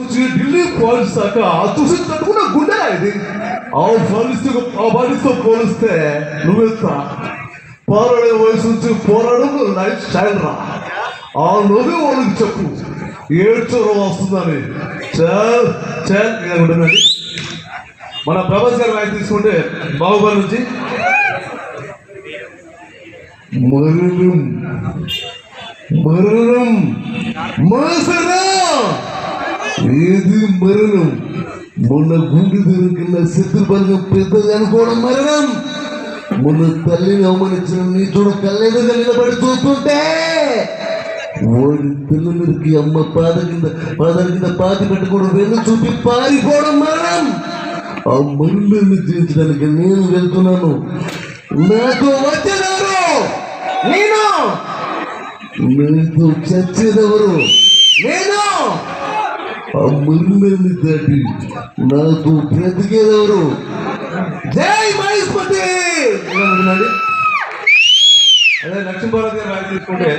చూసి ఢిల్లీ పోల్చాక చూసి తట్టుకున్న గుండె ఇది ఆ పోలీసు ఆ పోలీసుతో పోలిస్తే నువ్వెంత పోరాడే వయసు నుంచి పోరాడు లైఫ్ స్టైల్ రా ఆ నువ్వే వాళ్ళకి చెప్పు ఏడ్చరు వస్తుందని చాల్ చాల్ ఉంటుందండి మన ప్రభాస్ గారి వ్యాక్ తీసుకుంటే బాహుబలి నుంచి మరణం మరణం మసరా ఏది మరణం? మొన్న గుండె దొరికిన శత్రుబలం పెద్దది అనుకోవడం మరణం. మొన్న తల్లిని అవమానించిన నీ చూడ కళ్ళెదుగా నిలబడి చూస్తుంటే ఓడి పిల్లలకి అమ్మ పాద కింద పాదాల కింద పాతి పెట్టుకోవడం వెళ్ళి చూపి పారిపోవడం మరణం. ఆ మరణాన్ని జీవించడానికి నేను వెళ్తున్నాను. నాతో వచ్చేదారు నేను. నీతో చచ్చేదెవరు? నేను. ఆ మరణాన్ని దాటి నాకు బ్రతికేదెవరు? జై మహేష్పతి! అదే లక్ష్మీభారతి రాజు తీసుకుంటే